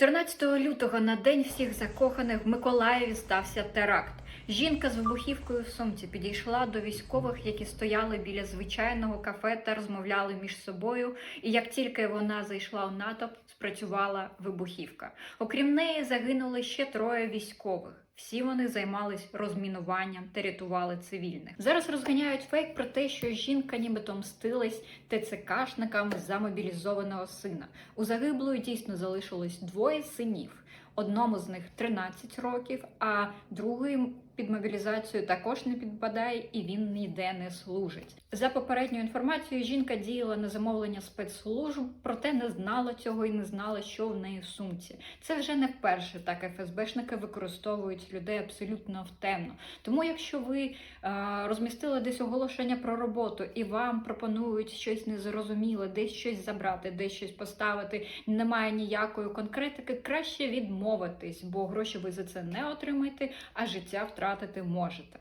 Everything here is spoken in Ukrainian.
14 лютого на день всіх закоханих в Миколаєві стався теракт. Жінка з вибухівкою в сумці підійшла до військових, які стояли біля звичайного кафе та розмовляли між собою. І як тільки вона зайшла у натовп, спрацювала вибухівка. Окрім неї, загинули ще троє військових. Всі вони займались розмінуванням та рятували цивільних. Зараз розганяють фейк про те, що жінка нібито мстилась ТЦКшникам за мобілізованого сина. У загиблої дійсно залишилось двоє синів. Одному з них 13 років, а другий під мобілізацію також не підпадає і він ніде не служить. За попередньою інформацією, жінка діяла на замовлення спецслужб, проте не знала цього і не знала, що в неї в сумці. Це вже не вперше так ФСБшники використовують людей абсолютно в темно. Тому, якщо ви е, розмістили десь оголошення про роботу і вам пропонують щось незрозуміле, десь щось забрати, десь щось поставити, немає ніякої конкретики, краще відмовитись, бо гроші ви за це не отримаєте, а життя втратити можете.